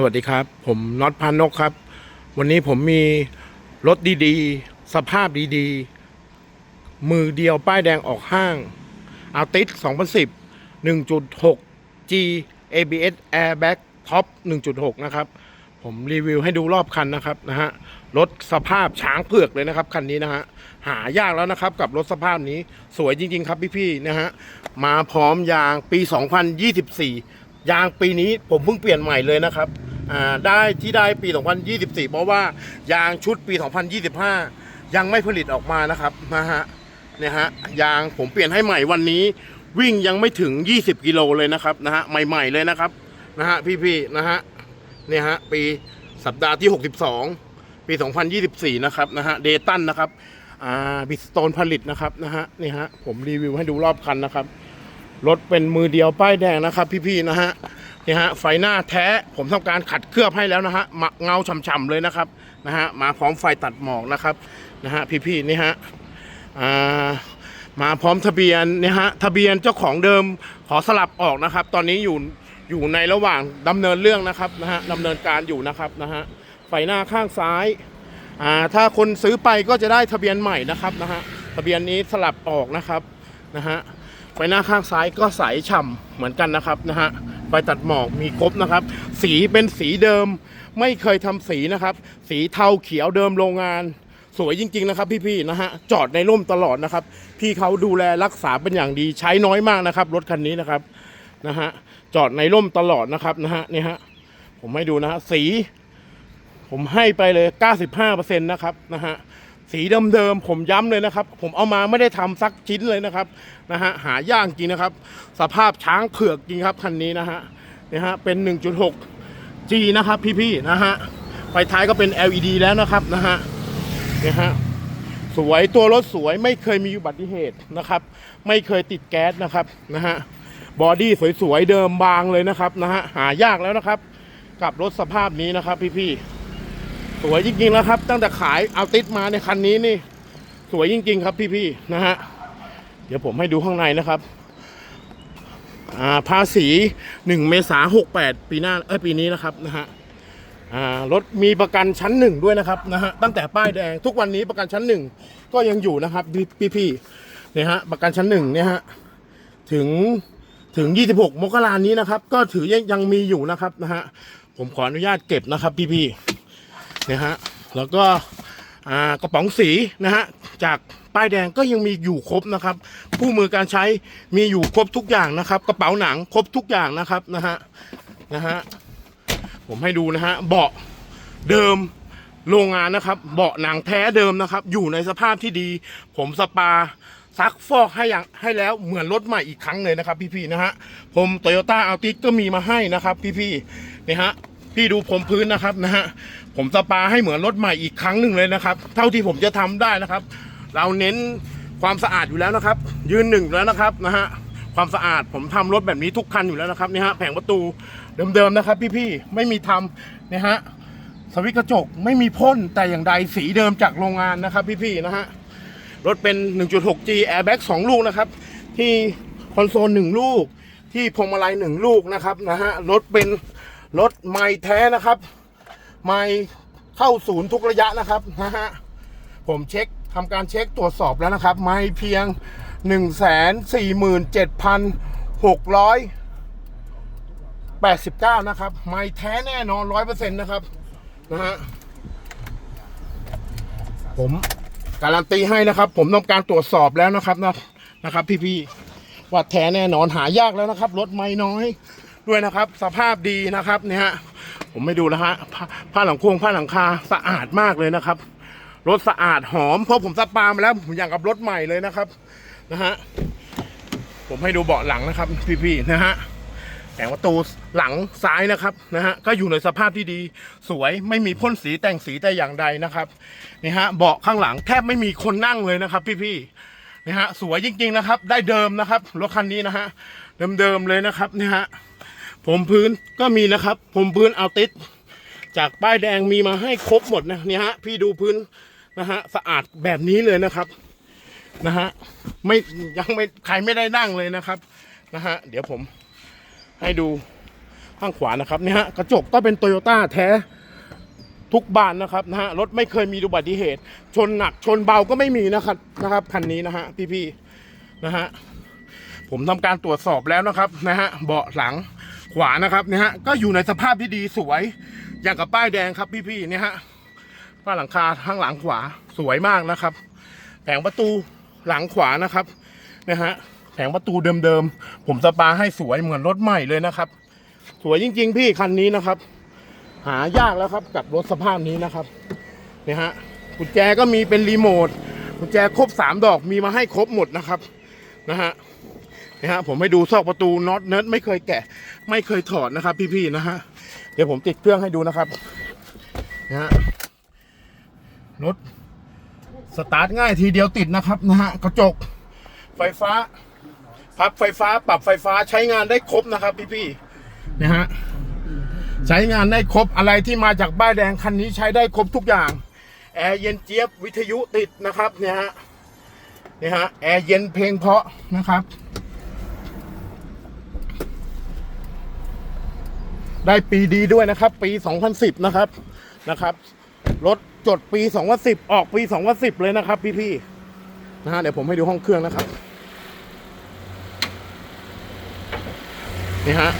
สวัสดีครับ ผมน็อตพานนกครับ วันนี้ผมมีรถดีๆ สภาพดีๆ มือเดียวป้ายแดงออกห้างอาติส2010 1.6 G ABS Airbag Top 1.6 นะครับ ผมรีวิวให้ดูรอบคันนะครับนะฮะรถสภาพช้างเผือกเลยนะครับคันนี้นะฮะหายากแล้วนะครับกับรถสภาพนี้สวยจริง ๆ ครับพี่ๆนะฮะมาพร้อมยางปี 2024 ยางปีนี้ผมเพิ่งเปลี่ยนใหม่เลยนะครับอ่าได้ที่ได้ปี 2024 เพราะว่ายางชุดปี 2025 ยังไม่ผลิตออกมานะครับนะฮะเนี่ยฮะยางผมเปลี่ยนให้ใหม่วันนี้ วิ่งยังไม่ถึง 20 กิโลเลยนะครับนะฮะใหม่ๆเลยนะครับนะฮะพี่ๆนะฮะเนี่ยฮะปีสัปดาห์ที่ 62 ปี 2024 นะครับนะฮะเดตันนะครับอ่าบิสโตนผลิตนะครับนะฮะนี่ฮะผมรีวิวให้ดูรอบคันนะครับ รถเป็นมือเดียวป้ายแดงนะครับ พี่ๆนะฮะนี่ฮะไฟหน้าแท้ผมทำการขัดเคลือบให้แล้วนะฮะมักเงาฉ่ำๆเลยนะครับนะฮะมาพร้อมไฟตัดหมอกนะครับนะฮะพี่ๆนี่ฮะอ่ามาพร้อมทะเบียนนี่ฮะทะเบียนเจ้าของเดิมขอสลับออกนะครับ ตอนนี้อยู่อยู่ในระหว่างดำเนินเรื่องนะครับนะฮะดำเนินการอยู่นะครับนะฮะไฟหน้าข้างซ้ายอ่าถ้าคนซื้อไปก็จะได้ทะเบียนใหม่นะครับนะฮะทะเบียนนี้สลับออกนะครับนะฮะ ไฟหน้าข้างซ้ายก็ใสฉ่ำเหมือนกันนะครับนะฮะไฟตัดหมอกมีครบนะครับ สีเป็นสีเดิม ไม่เคยทำสีนะครับ สีเทาเขียวเดิมโรงงาน สวยจริง ๆ นะครับ พี่ๆนะฮะจอดในร่มตลอดนะครับ พี่เขาดูแลรักษาเป็นอย่างดีใช้น้อยมากนะครับ รถคันนี้นะครับนะฮะจอดในร่มตลอดนะครับนะฮะนี่ฮะผมให้ดูนะฮะสี ผมให้ไปเลย 95%นะครับนะฮะ สีเดิมๆผมย้ำเลยนะครับ ผมเอามาไม่ได้ทำสักชิ้นเลยนะครับนะฮะหายากจริงนะครับ สภาพช้างเผือกจริงครับคันนี้นะฮะนี่ฮะเป็น 1.6 G นะครับพี่ๆนะฮะไฟท้ายก็เป็น LED แล้วนะครับนะฮะนี่ฮะสวยตัวรถสวยไม่เคยมีอุบัติเหตุนะครับ ไม่เคยติดแก๊สนะครับนะฮะบอดี้สวยๆเดิมบางเลยนะครับนะฮะหายากแล้วนะครับ กับรถสภาพนี้นะครับพี่ๆ สวยจริงๆแล้วครับ ตั้งแต่ขายเอาติดมาในคันนี้นี่ สวยจริง ๆ ครับพี่ๆนะฮะเดี๋ยวผมให้ดูข้างในนะครับอ่าภาษี 1 เมษายน68 ปีหน้าเอ้ยปีนี้นะครับนะฮะอ่ารถมีประกันชั้นหนึ่งด้วยนะครับนะฮะตั้งแต่ป้ายแดงทุกวันนี้ประกันชั้นหนึ่งก็ยังอยู่นะครับพี่พี่ๆเนี่ยฮะประกันชั้นหนึ่งเนี่ยฮะถึงถึง 26 มกรานี้นะครับ ก็ถือยังยังมีอยู่นะครับนะฮะผมขออนุญาตเก็บนะครับพี่พี่ๆ นี่ยฮะแล้วก็กระป๋องสีนะฮะจากป้ายแดงก็ยังมีอยู่ครบนะครับคู่มือการใช้มีอยู่ครบทุกอย่างนะครับ กระเป๋าหนังครบทุกอย่างนะครับนะฮะนะฮะผมให้ดูนะฮะเบาะเดิมโรงงานนะครับ เบาะหนังแท้เดิมนะครับ อยู่ในสภาพที่ดี ผมสปาซักฟอกให้อย่างให้แล้วเหมือนรถใหม่อีกครั้งเลยนะครับ พี่ๆนะฮะผมโตโยต้าอัลติสก็มีมาให้นะครับ พี่ๆนี่ฮะ พี่ดูผมพื้นนะครับนะฮะผมสปาให้เหมือนรถใหม่อีกครั้งหนึ่งเลยนะครับ เท่าที่ผมจะทำได้นะครับ เราเน้นความสะอาดอยู่แล้วนะครับ ยืนหนึ่งแล้วนะครับนะฮะความสะอาดผมทำรถแบบนี้ทุกคันอยู่แล้วนะครับนี่ฮะแผงประตูเดิมๆนะครับ พี่ๆไม่มีทำนะฮะสวิตกระจกไม่มีพ่นแต่อย่างใดสีเดิมจากโรงงานนะครับ พี่ๆนะฮะรถเป็น 1.6G airbag 2 ลูกนะครับ ที่คอนโซล 1 ลูก ที่พวงมาลัย 1 ลูกนะครับนะฮะรถเป็น รถไม่แท้นะครับไม่เข้าศูนย์ทุกระยะนะครับนะฮะผมเช็คทำการเช็คตรวจสอบแล้วนะครับ ไม่เพียง 1 4 7 6 8 9 นะครับ ไม่แท้แน่นอน 100%นะครับนะฮะผมการันตีให้นะครับ ผมทำการตรวจสอบแล้วนะครับนะนะครับ พี่ๆว่าแท้แน่นอนหายากแล้วนะครับ รถไม่น้อย ด้วยนะครับ สภาพดีนะครับเนี่ยฮะผมไม่ดูนะฮะผ้าหลังโคงผ้าหลังคาสะอาดมากเลยนะครับ รถสะอาดหอมเพราะผมสปามาแล้วผมอย่างกับรถใหม่เลยนะครับนะฮะผมให้ดูเบาะหลังนะครับ พี่ๆนะฮะแผงประตูหลังซ้ายนะครับนะฮะก็อยู่ในสภาพที่ดีสวยไม่มีพ่นสีแต่งสีแต่อย่างใดนะครับนี่ฮะเบาะข้างหลังแทบไม่มีคนนั่งเลยนะครับ พี่ๆนะฮะสวยจริงๆนะครับ ได้เดิมนะครับรถคันนี้นะฮะเดิมๆเลยนะครับนี่ฮะ ผมพื้นก็มีนะครับ ผมพื้นเอาติดจากป้ายแดงมีมาให้ครบหมดนะเนี่ยฮะพี่ดูพื้นนะฮะสะอาดแบบนี้เลยนะครับนะฮะไม่ยังไม่ใครไม่ได้นั่งเลยนะครับนะฮะเดี๋ยวผมให้ดูข้างขวานะครับเนี่ยฮะกระจกก็เป็นโตโยต้าแท้ทุกบานนะครับนะฮะรถไม่เคยมีอุบัติเหตุ ชนหนักชนเบาก็ไม่มีนะครับนะครับคันนี้นะฮะพี่ๆนะฮะผมทำการตรวจสอบแล้วนะครับนะฮะเบาะหลัง ขวานะครับนะฮะก็อยู่ในสภาพที่ดีสวย อย่างกับป้ายแดงครับพี่ๆเนี่ยฮะฝ้าหลังคาข้างหลังขวาสวยมากนะครับ แผงประตูหลังขวานะครับนะฮะแผงประตูเดิมๆผมสปาให้สวยเหมือนรถใหม่เลยนะครับ สวยจริง ๆ พี่คันนี้นะครับ หายากแล้วครับกับรถสภาพนี้นะครับเนี่ยฮะกุญแจก็มีเป็นรีโมทกุญแจครบสามดอกมีมาให้ครบหมดนะครับนะฮะ นี่ยฮะผมให้ดูซอกประตูน็อตเนิร์ดไม่เคยแกะ ไม่เคยถอดนะครับ พี่ๆนะฮะเดี๋ยวผมติดเครื่องให้ดูนะครับนะฮะรถสตาร์ทง่ายทีเดียวติดนะครับนะฮะกระจกไฟฟ้า พับไฟฟ้าปรับไฟฟ้าใช้งานได้ครบนะครับ พี่ๆนะฮะใช้งานได้ครบอะไรที่มาจากบ้ายแดงคันนี้ใช้ได้ครบทุกอย่างแอร์เย็นเจี๊ยบวิทยุติดนะครับเนี่ยฮะเนี่ยฮะแอร์เย็นเพลงเพราะนะครับ ได้ปีดีด้วยนะครับ ปี 2010 นะครับนะครับรถจดปี 2010 ออกปี 2010 เลยนะครับ พี่ๆนะฮะเดี๋ยวผมให้ดูห้องเครื่องนะครับนี่ฮะ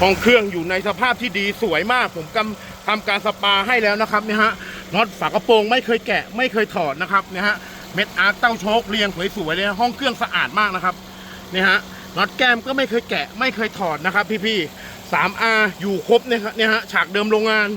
ห้องเครื่องอยู่ในสภาพที่ดีสวยมาก ผมกำทำการสปาให้แล้วนะครับนี่ฮะน็อตฝากระโปรงไม่เคยแกะ ไม่เคยถอดนะครับนี่ฮะเม็ดอาร์คเต้าโชคเรียงสวยๆเลยนะห้องเครื่องสะอาดมากนะครับนี่ฮะน็อตแก้มก็ไม่เคยแกะ ไม่เคยถอดนะครับ พี่ๆ 3R อยู่ครบเนี่ยครับเนี่ยฮะฉากเดิมโรงงาน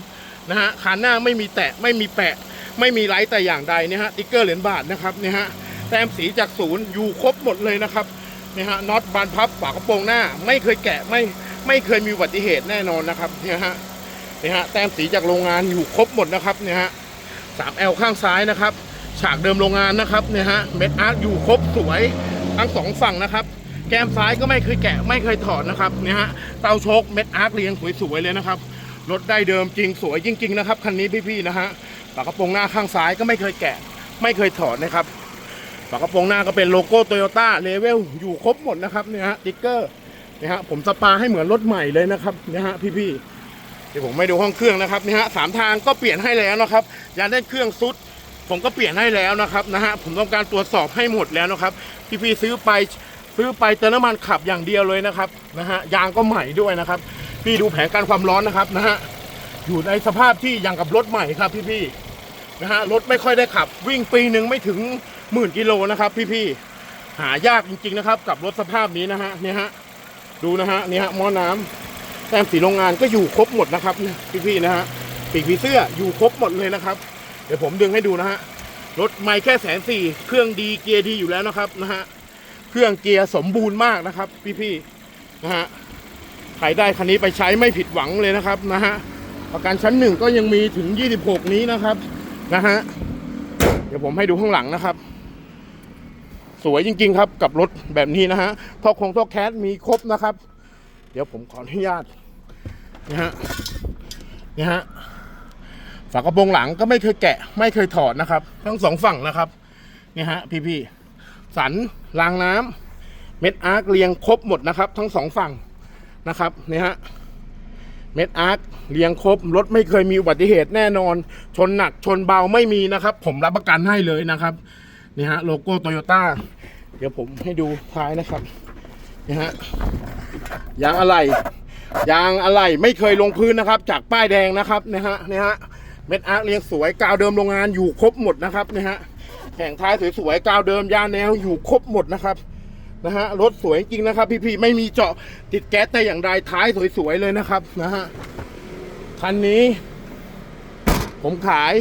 นะฮะคานหน้าไม่มีแตะไม่มีแปะ ไม่มีไลท์แต่อย่างใดเนี่ยฮะติ๊กเกอร์เหรียญบาทนะครับเนี่ยฮะแต้มสีจากศูนย์อยู่ครบหมดเลยนะครับเนี่ยฮะน็อตบานพับฝากระโปรงหน้า ไม่เคยแกะไม่ไม่เคยมีอุบัติเหตุแน่นอนนะครับเนี่ยฮะเนี่ยฮะแต้มสีจากโรงงานอยู่ครบหมดนะครับเนี่ยฮะสามแอลข้างซ้ายนะครับ ฉากเดิมโรงงานนะครับเนี่ยฮะเม็ดอาร์ตอยู่ครบสวยทั้งสองฝั่งนะครับ แก้มซ้ายก็ไม่เคยแกะไม่เคยถอดนะครับเนี่ยฮะเตาโชคเม็ดอาร์ตเรียงสวยๆเลยนะครับรถได้เดิมจริงสวยจริง ๆ นะครับคันนี้พี่ๆนะฮะฝากระโปรงหน้าข้างซ้ายก็ไม่เคยแกะ ไม่เคยถอดนะครับฝากระโปรงหน้าก็เป็นโลโก้โตโยต้าเลเวลอยู่ครบหมดนะครับเนี่ยฮะติ๊กเกอร์เนี่ยฮะผมสปาให้เหมือนรถใหม่เลยนะครับเนี่ยฮะพี่ๆเดี๋ยวผมไม่ดูห้องเครื่องนะครับเนี่ยฮะสามทางก็เปลี่ยนให้แล้วนะครับยางได้เครื่องซุด ผมก็เปลี่ยนให้แล้วนะครับนะฮะผมต้องการตรวจสอบให้หมดแล้วนะครับพี่ๆซื้อไป ซื้อไปเติมน้ำมันขับอย่างเดียวเลยนะครับนะฮะยางก็ใหม่ด้วยนะครับ พี่ดูแผงการความร้อนนะครับนะฮะอยู่ในสภาพที่อย่างกับรถใหม่ครับพี่ๆนะฮะรถไม่ค่อยได้ขับ วิ่งปีหนึ่งไม่ถึงหมื่นกิโลนะครับ พี่ๆหายากจริงๆนะครับ กับรถสภาพนี้นะฮะเนี่ยฮะดูนะฮะเนี่ยฮะหม้อน้ำแต้มสีโรงงานก็อยู่ครบหมดนะครับพี่ๆนะฮะปีกผีเสื้ออยู่ครบหมดเลยนะครับ เดี๋ยวผมดึงให้ดูนะฮะรถไม่แค่แสนสี่เครื่องดีเกียร์ดีอยู่แล้วนะครับนะฮะ เครื่องเกียร์สมบูรณ์มากนะครับ พี่ๆนะฮะใครได้คันนี้ไปใช้ไม่ผิดหวังเลยนะครับนะฮะประกันชั้นหนึ่งก็ยังมีถึง 26 นี้นะครับนะฮะเดี๋ยวผมให้ดูข้างหลังนะครับ สวยจริง ๆ ครับกับรถแบบนี้นะฮะท่อคงท่อแคสมีครบนะครับ เดี๋ยวผมขออนุญาตนะฮะนี่ฮะฝากระโปรงหลังก็ไม่เคยแกะ ไม่เคยถอดนะครับ ทั้งสองฝั่งนะครับนี่ฮะพี่ๆ สันรางน้ำเม็ดอาร์คเรียงครบหมดนะครับ ทั้งสองฝั่งนะครับนี่ฮะเม็ดอาร์คเรียงครบรถไม่เคยมีอุบัติเหตุแน่นอน ชนหนักชนเบาไม่มีนะครับ ผมรับประกันให้เลยนะครับนี่ฮะโลโก้โตโยต้าเดี๋ยวผมให้ดูท้ายนะครับนี่ฮะยางอะไหล่ยางอะไหล่ไม่เคยลงพื้นนะครับ จากป้ายแดงนะครับนี่ฮะนี่ฮะเม็ดอาร์คเรียงสวยกาวเดิมโรงงานอยู่ครบหมดนะครับนี่ฮะ แข่งท้ายสวยๆกาวเดิมยาแนวอยู่ครบหมดนะครับนะฮะรถสวยจริงนะครับ พี่ๆไม่มีเจาะติดแก๊สแต่อย่างใดท้ายสวยๆเลยนะครับนะฮะคันนี้ ผมขาย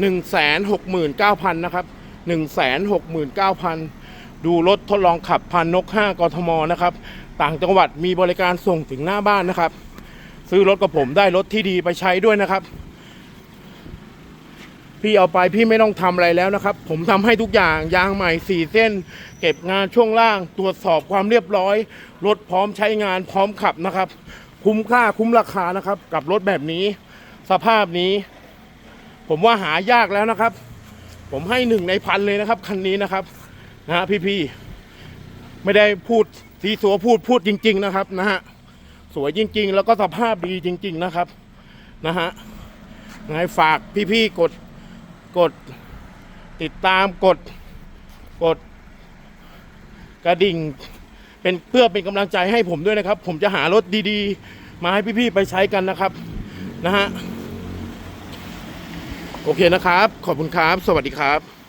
1 6 9 0 0 0นะครับ1 6 9 0 0 0 ดูรถทดลองขับพันนก 5กทมนะครับ ต่างจังหวัดมีบริการส่งถึงหน้าบ้านนะครับ ซื้อรถกับผมได้รถที่ดีไปใช้ด้วยนะครับ พี่เอาไปพี่ไม่ต้องทำอะไรแล้วนะครับ ผมทำให้ทุกอย่างยางใหม่สี่เส้น เก็บงานช่วงล่าง ตรวจสอบความเรียบร้อยรถพร้อมใช้งานพร้อมขับนะครับ คุ้มค่าคุ้มราคานะครับ กับรถแบบนี้ สภาพนี้ ผมว่าหายากแล้วนะครับ ผมให้หนึ่งในพันเลยนะครับคันนี้นะครับนะฮะพี่ๆไม่ได้พูดสีสัวพูดพูดจริง ๆ นะครับนะฮะสวยจริง ๆ แล้วก็สภาพดีจริง ๆ นะครับนะฮะไงฝากพี่ๆกด กดติดตามกดกดกระดิ่ง เป็นเพื่อเป็นกำลังใจให้ผมด้วยนะครับ ผมจะหารถดีๆ มาให้พี่ๆไปใช้กันนะครับ นะฮะ โอเคนะครับ ขอบคุณครับ สวัสดีครับ